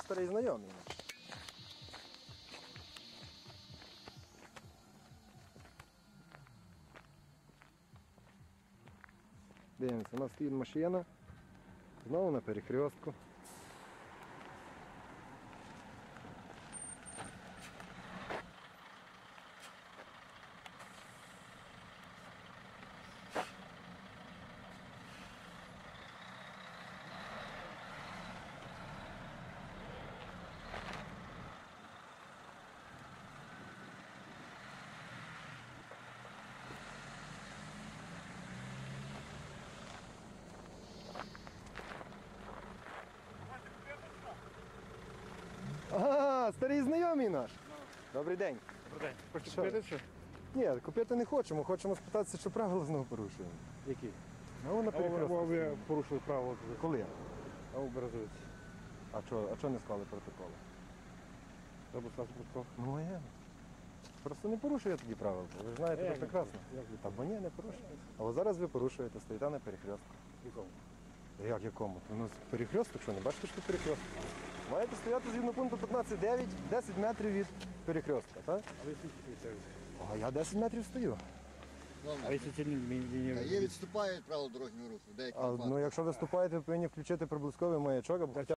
старий знайомий. Дивимося, у нас стоїть машина. Знову на перехрестку. Ага, старий знайомий наш. Добрий день. Добрий день. Хочете Що? купити що? Ні, купити не хочемо, хочемо спитатися, що правила знову порушуємо. Які? Ну, на А ви, порушили право Коли? а у Березовиці. А чого а чого не склали протоколи? Треба стати протокол. Ну, моє. Просто не порушую я тоді правила. Ви ж знаєте, Як це не прекрасно. Та бо ні, не порушую. А от зараз ви порушуєте, стоїте на перехрестку. Нікому. Як якому? Ну, перехресток, що не бачите, що перехресток? Маєте стояти згідно пункту 15.9, 10 метрів від перехрестка, так? А ви скільки стоїте? А я 10 метрів стою. А якщо це не є відступає правил дорожнього руху. А, ну, якщо виступаєте, ви повинні включити приблизковий маячок або хоча